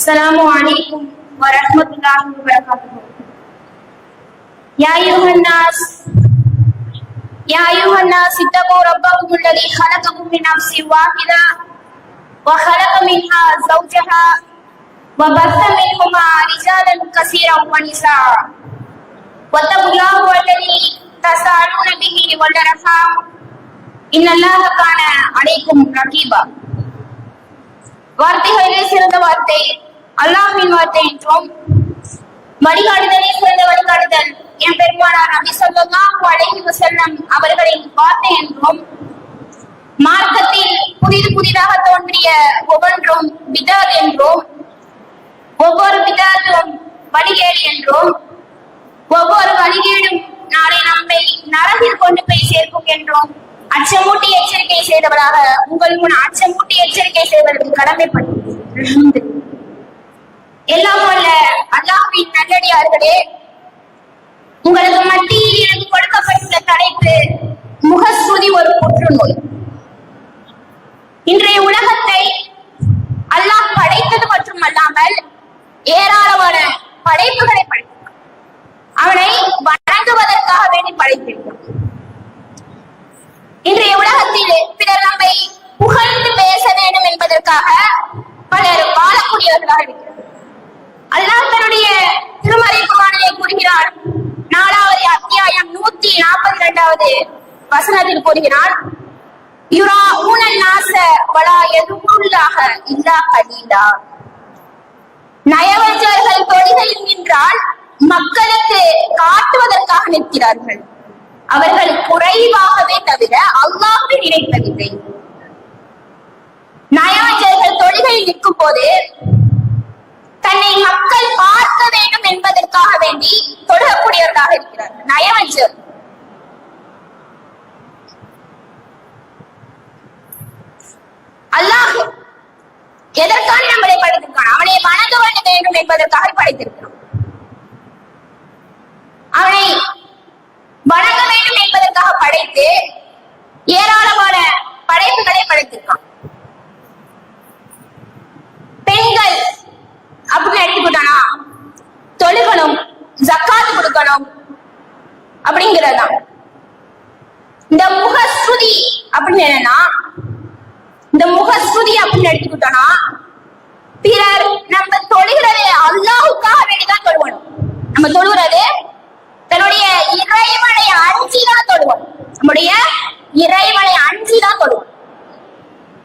السلام عليكم ورحمة الله وبركاته يا أيها الناس يا أيها الناس اتقوا ربكم الذي خلقكم من نفس واحدة وخلق منها زوجها وبث منهما رجالا كثيرا ونساء واتقوا الله الذي تساءلون به والأرحام إن الله كان عليكم رقيبا வார்த்தைகளிலே சிறந்த வார்த்தை அல்லாஹின் வார்த்தை என்றும் வழிகாட்டுதலே சிறந்த வழிகாட்டுதல் என் பெருமானார் நபி சொல்லாஹு அலைஹி வசல்லம் அவர்களின் வார்த்தை என்றும் மார்க்கத்தில் புதிது புதிதாக தோன்றிய ஒவ்வொன்றும் பிதாத் என்றும் ஒவ்வொரு பிதாத்தும் வழிகேடு என்றும் ஒவ்வொரு வழிகேடும் நாளை நம்மை நரகில் கொண்டு போய் சேர்க்கும் என்றும் அச்சமூட்டி எச்சரிக்கை செய்தவராக உங்கள் முன் அச்சமூட்டி எச்சரிக்கை செய்வதற்கு கடமைப்பட்டு எல்லாம் வல்ல அல்லாஹ்வின் நல்லடியார்களே உங்களுக்கு மத்தியில் எனக்கு கொடுக்கப்பட்டுள்ள தலைப்பு முகஸ்துதி ஒரு புற்றுநோய். இன்றைய உலகத்தை அல்லாஹ் படைத்தது மட்டுமல்லாமல் ஏராளமான படைப்புகளை படைத்தார் அவனை வணங்குவதற்காக வேண்டி படைத்திருக்கிறான் இன்றைய உலகத்தில் பிறர் நம்மை புகழ்ந்து பேச வேண்டும் என்பதற்காக பலர் வாழக்கூடியவர்களாக இருக்கிறார் அல்லாஹ் தன்னுடைய திருமறை குரானிலே கூறுகிறார் நாலாவது அத்தியாயம் நூத்தி நாற்பத்தி இரண்டாவது வசனத்தில் கூறுகிறார் யுரா ஊனல் நாச வலா எதுவுள்ளாக இல்லா கலீலா. நயவஞ்சர்கள் தொழில்கள் நின்றால் மக்களுக்கு காட்டுவதற்காக நிற்கிறார்கள். அவர்கள் குறைவாகவே தவிர அல்லாஹ்வை நினைப்பதில்லை. நயவஞ்சர்கள் தொழில்களில் நிற்கும் போது தன்னை மக்கள் பார்க்க வேண்டும் என்பதற்காக வேண்டி தொழக்கூடியவர்களாக இருக்கிறார்கள். நயவஞ்சர் அல்லாஹ் எதற்காக நம்மளை படைத்திருக்கான்? அவனை வணங்க வேண்டும் என்பதற்காக படைத்திருக்கிறான். அவனை வணங்க வேண்டும் என்பதற்காக படைத்து ஏராளமான படைப்புகளை படைத்திருக்கான். பெண்கள் அப்படின்னு எடுத்துக்கிட்டானா தொழுகணும் ஜக்காத்து கொடுக்கணும் அப்படிங்கறதுதான். இந்த முகஸ்துதி அப்படின்னு என்னன்னா இந்த முகஸ்துதி அப்படின்னு எடுத்துக்கிட்டோம்னா பிறர் நம்ம தொழுகிறதே அல்லாஹுக்காக வேண்டிதான் தொழுவணும். நம்ம தொழுகிறது தன்னுடைய இறைவனை அஞ்சிதான் தொழுவோம். நம்முடைய இறைவனை அஞ்சிதான் தொழுவோம்.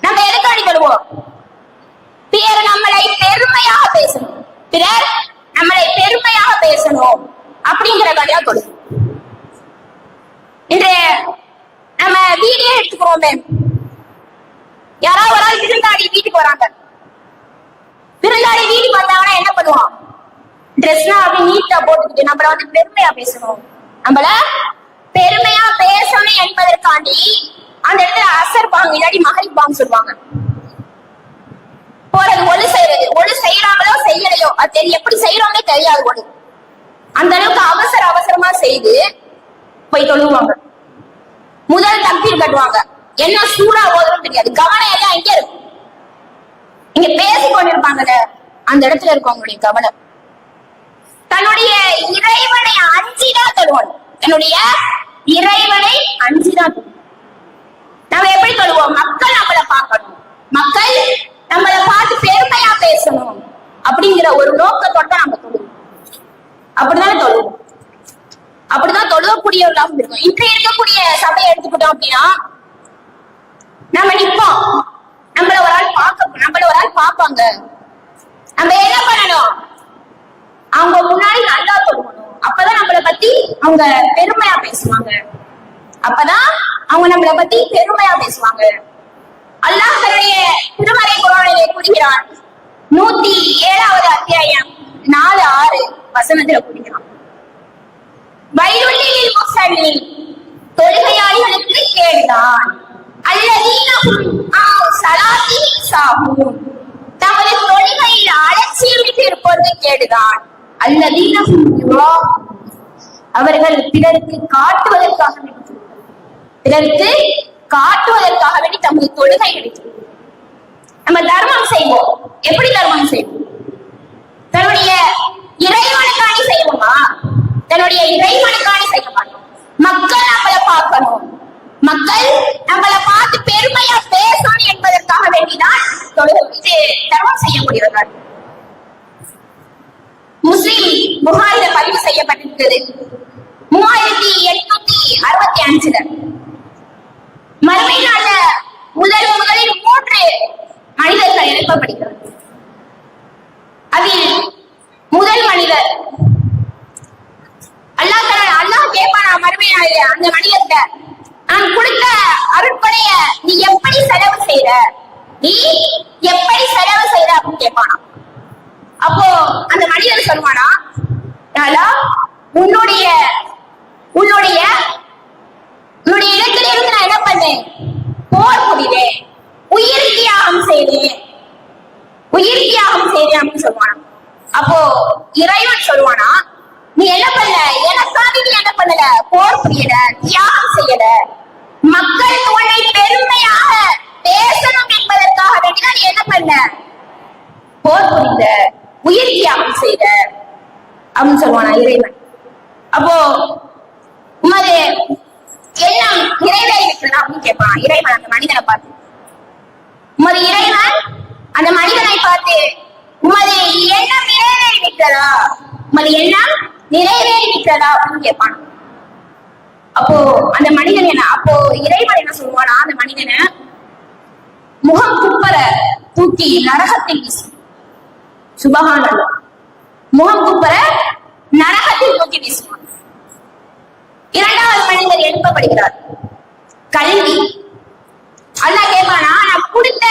நம்ம எதுக்காடி தொழுவோம்? பிறர் நம்மளை பெருமையாக பேசணும். பிறர் நம்மளை பெருமையாக பேசணும் அப்படிங்கிறதாடியா தொழுவோம். இன்று நம்ம வீடியோ எடுத்துக்கிறோமே யாராவது ஒரு ஆள் விருந்தாடி வீட்டுக்கு வராங்க. விருந்தாடி வீட்டுக்கு வந்தாங்கன்னா என்ன பண்ணுவான் ட்ரெஸ்னா அப்படி நீட்டா போட்டுக்கிட்டு நம்மள வந்து பெருமையா பேசணும் நம்மள பெருமையா பேசணும் என்பதற்காண்டி அந்த இடத்துல அசர் பாங்க இல்லாட்டி மகளிர் பாங்க சொல்லுவாங்க. போறது ஒழு செய்யறது ஒழு செய்யறாங்களோ செய்யலையோ அது தெரியும். எப்படி செய்யறோம்னே தெரியாது ஒழு அந்த அளவுக்கு அவசர அவசரமா செய்து போய் தொழுவாங்க. முதல் தம்பீர் கட்டுவாங்க. என்ன சூடா ஓதுறோம் தெரியாது. கவனம் எல்லாம் எங்க இருக்கும் இங்க பேசி கொண்டிருப்பாங்கல்ல அந்த இடத்துல இருக்கும் அவங்களுடைய கவனம் தன்னுடைய இறைவனை அஞ்சுதான் தருவான் தன்னுடைய இறைவனை அஞ்சுதான் நம்ம எப்படி சொல்லுவோம் மக்கள் நம்மளை பார்க்கணும். மக்கள் நம்மளை பார்த்து பெருமையா பேசணும் அப்படிங்கிற ஒரு நோக்கத்தோட நம்ம தொழுவோம். அப்படிதான் தொழுவோம்? அப்படிதான் தொழுவக்கூடியவர்களாகவும் இருக்கும் இன்றைய இருக்கக்கூடிய சபையை எடுத்துக்கிட்டோம் அப்படின்னா நம்ம நிப்போம். நம்மள ஒரு ஆள் பார்க்க நம்மள ஒரு ஆள் பார்ப்பாங்க. நம்ம என்ன பண்ணணும்? அவங்க முன்னாடி நல்லா தொழுவணும் அப்பதான் நம்மள பத்தி அவங்க பெருமையா பேசுவாங்க. அப்பதான் அவங்க நம்மள பத்தி பெருமையா பேசுவாங்க. அல்லாஹ் தன்னுடைய திருமறை குரானிலே கூறுகிறான். நூத்தி ஏழாவது அத்தியாயம் நாலு ஆறு வசனத்துல கூறுகிறான். வயலுள்ளில் முசல்லி தொழுகையாளிகளுக்கு கேடுதான். அல்லதீனஹும் அம் சலாத்திஹிம் சாஹூன் தமது தொழுகையில் அலட்சியமிட்டு இருப்பது கேடுதான் அல்லதீனஹும் அவர்கள் பிறருக்கு காட்டுவதற்காக வேண்டி பிறருக்கு காட்டுவதற்காக வேண்டி தமது தொழுகை எடுத்து நம்ம தர்மம் செய்வோம். எப்படி தர்மம் செய்வோம்? தன்னுடைய இறைவனுக்காணி செய்வோமா? தன்னுடைய இறைவனுக்காணி செய்ய மாட்டோம்? வேண்டிதான் தொழுகை இது தர்மம் செய்யக்கூடியவர்கள். முஸ்லிம் புகாரில பதிவு செய்யப்பட்டிருக்கிறது. மூவாயிரத்தி எட்நூத்தி அறுபத்தி அஞ்சுல. மறுமை நாள்ல முதல் முதலில் மூன்று மனிதர்கள் எழுப்பப்படுகிறார் அதில் முதல் மனிதர் அல்லாஹ் அல்லாஹ் கேட்பானா மறுமை நாளில அந்த மனிதர்கிட்ட நான் கொடுத்த அருட்படைய நீ எப்படி செலவு செய்த? நீ எப்படி செலவு செய்யற அப்படின்னு கேட்பானா அப்போ அந்த மனிதர் சொல்லுவானா "யா உன்னுடைய உன்னுடைய உன்னுடைய இடத்துல இருந்து நான் என்ன பண்ணேன்? போர் புரிவேன் உயிர் தியாகம் செய்தேன். உயிர் தியாகம் செய்தேன் அப்படின்னு சொல்லுவானா அப்போ இறைவன் சொல்லுவானா நீ என்ன பண்ணல? எனக்காக நீ என்ன பண்ணல? போர் புரியல தியாகம் செய்யல. மக்கள் உன்னை பெருமையாக பேசணும் என்பதற்காக நீ என்ன பண்ண? போர் புரிந்த உயிர் தியாகம் செய்த அப்படின்னு சொல்லுவானா இறைவன். அப்போ உமது எல்லாம் எண்ணம் நிறைவேறிவிட்டதா அப்படின்னு கேட்பான். இறைவன் அந்த மனிதனை பார்த்து. உமது இறைவன் அந்த மனிதனை பார்த்து உமது எண்ணம் நிறைவேறி நிறைவேறிவிட்டதா உமது எண்ணம் நிறைவேறி நிறைவேறிவிட்டதா அப்படின்னு கேட்பான். அப்போ அந்த மனிதன் என்ன? அப்போ இறைவன் என்ன சொல்லுவானா? அந்த மனிதனை முகம் குப்பர தூக்கி நரகத்தில் வீசு சுபகானல்ல முகம் குப்பர நரகத்தில் தூக்கி வீசுவான். இரண்டாவது மனிதர் எழுப்பப்படுகிறார். கல்வி. அல்லா கேட்பானா நான் கொடுத்த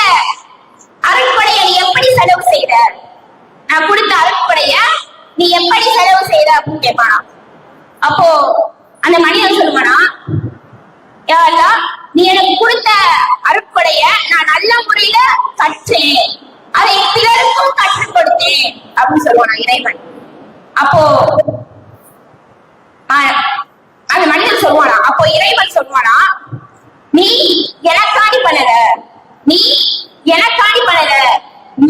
அருட்படையை நீ எப்படி செலவு செய்த? நான் கொடுத்த அருட்படைய நீ எப்படி செலவு செய்த? அப்படின்னு கேட்பானா அப்போ அந்த மனிதன் சொல்லுவானா யா நீ எனக்கு கொடுத்த அருட்படைய நான் நல்ல முறையில கற்றேன். அதை பிறருக்கும் கற்றுக் கொடுத்தேன் அப்படின்னு சொல்லுவானா இறைவன். அப்போ அந்த மனிதன் சொல்லுவானா? அப்போ இறைவன் சொல்லுவானா? நீ எனக்காண்டி பண்ணல நீ எனக்காண்டி பண்ணல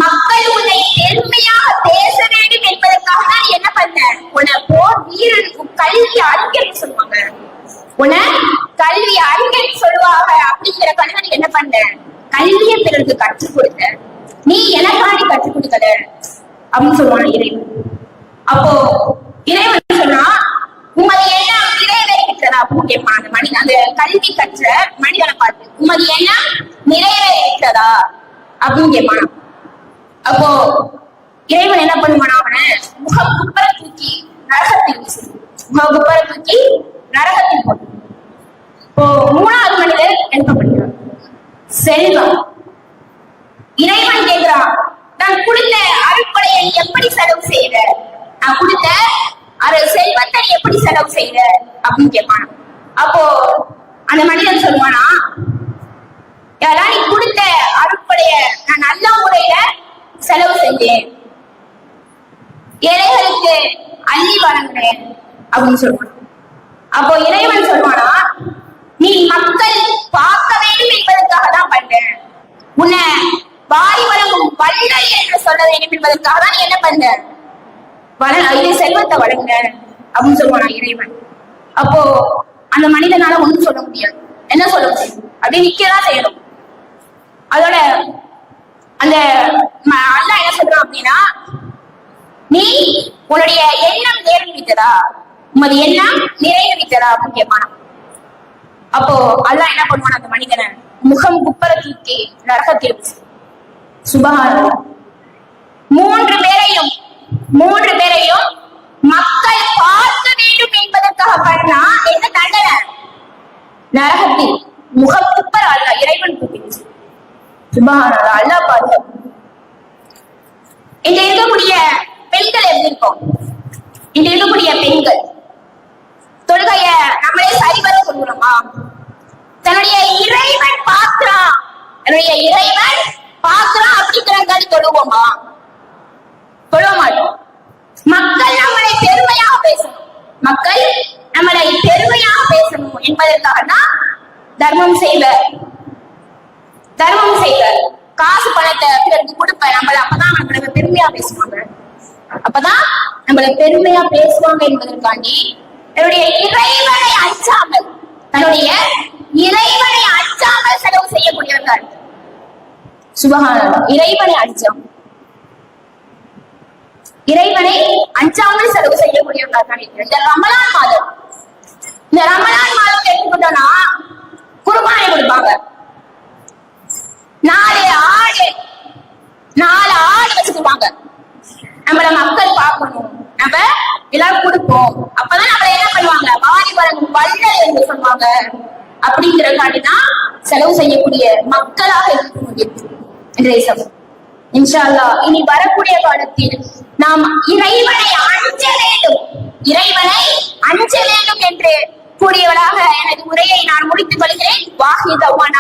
மக்கள் உன்னை பெருமையாக பேச வேண்டும் என்பதற்காக தான் என்ன பண்ண? உன போர் வீரன் கல்வி அறிஞர்னு சொல்லுவாங்க. உன கல்வி அறிஞர் சொல்லுவாங்க அப்படிங்கிற கல்வி என்ன பண்ண? கல்வியை பிறருக்கு கற்றுக் கொடுத்த நீ எனக்காண்டி கற்றுக் கொடுக்கல அப்படின்னு சொல்லுவான் இறைவன். அப்போ இறைவன் சொன்னா உமது எல்லாம் நிறைவேறிவிட்டதா அப்படின்னு கேட்பான். அந்த மனிதன் அந்த கல்வி கற்ற மனிதனை பார்த்து உமது எல்லாம் நிறைவேறிவிட்டதா அப்படின்னு கேட்பான். அப்போ இறைவன் என்ன பண்ணுவான் அவனை முகம் குப்பர தூக்கி நரகத்தில் வீசு முகம் குப்பர தூக்கி நரகத்தில் போட்டு இப்போ மூணாவது மனிதர் எழுப்பப்படுகிறார் செல்வம். இறைவன் கேட்கிறான் நான் கொடுத்த அருட்படையை எப்படி செலவு செய்த? நான் கொடுத்த அரு செல்வத்தை எப்படி செலவு செய்த? அப்படின்னு கேட்பான். அப்போ அந்த மனிதன் சொல்லுவானா யாரா நீ கொடுத்த அருட்படைய நான் நல்ல முறையில செலவு செஞ்சேன். ஏழைகளுக்கு அள்ளி வழங்கினேன். அப்படின்னு சொல்லுவான். அப்போ இறைவன் சொல்லுவானா நீ மக்கள் பார்க்க வேண்டும் என்பதற்காக தான் பண்ண உன்னை வாரி வழங்கும் வள்ளல் என்று சொல்ல வேண்டும் என்பதற்காக தான் நீ என்ன பண்ண? வள இது செல்வத்தை வழங்க அப்படின்னு சொல்லுவான் இறைவன். அப்போ அந்த மனிதனால ஒண்ணும் சொல்ல முடியாது. என்ன சொல்ல முடியும்? அப்படியே நிக்கதான் செய்யணும். அதோட அந்த ம- அல்லாஹ் என்ன சொல்றான் அப்படின்னா நீ உன்னுடைய எண்ணம் நிறைவேறிவிட்டதா உமது எண்ணம் நிறைவேறிவிட்டதா அப்படின்னு கேட்பானா அப்போ அல்லா என்ன பண்ணுவான்? அந்த மனிதனை முகம் குப்பர தூக்கி நரகத்தில் வீசு. மூன்று பேரையும் மூன்று பேரையும் மக்கள் பார்க்க வேண்டும் என்பதற்காக பண்ணா என்ன தண்டனை? நரகத்தில் முகம் குப்பர் அல்லாஹ் இறைவன் தூக்கி வீசு. அல்லா பாதுகாப்பு இங்க இருக்கக்கூடிய பெண்கள் எப்படி இருக்கும் இங்க இருக்கக்கூடிய பெண்கள். தன்னுடைய இறைவன் பார்க்கிறான் தன்னுடைய இறைவன் பார்க்கிறான் அப்படிங்கிறங்காடி தொழுவோமா? தொழுவ மாட்டோம் மக்கள் நம்மளை பெருமையாக பேசணும். மக்கள் நம்மளை பெருமையாக பேசணும் என்பதற்காக தான் தர்மம் செய்வர் தர்மம் செய்வர் காசு பணத்தை பிறகு கொடுப்ப. நம்மள அப்பதான் நம்மள பெருமையா பேசுவாங்க. அப்பதான் நம்மள பெருமையா பேசுவாங்க என்பதற்காண்டி என்னுடைய இறைவனை அஞ்சாமல் தன்னுடைய இறைவனை அஞ்சாமல் செலவு செய்யக்கூடியவர்கள். சுபகானம் இறைவனை அஞ்சம். இறைவனை அஞ்சாமல் செலவு செய்யக்கூடியவர்கள் இந்த ரமலான் மாதம். இந்த ரமலான் மாதம் எடுத்துக்கிட்டோம்னா குர்பானை கொடுப்பாங்க. நாலு ஆடு நாலு ஆடு வச்சுக்குவாங்க. நம்மள மக்கள் பார்க்கணும். நம்ம எல்லாரும் கொடுப்போம். அப்பதான் நம்மள என்ன பண்ணுவாங்க வாரி வழங்கும் வள்ளல் என்று செலவு செய்யக்கூடிய மக்களாக இருக்கக்கூடிய இன்றைய சபை. இன்ஷா இனி வரக்கூடிய காலத்தில் நாம் இறைவனை அஞ்ச வேண்டும். இறைவனை அஞ்ச வேண்டும் என்று கூடியவளாக எனது உரையை நான் முடித்துக் கொள்கிறேன். வாஹிதவானா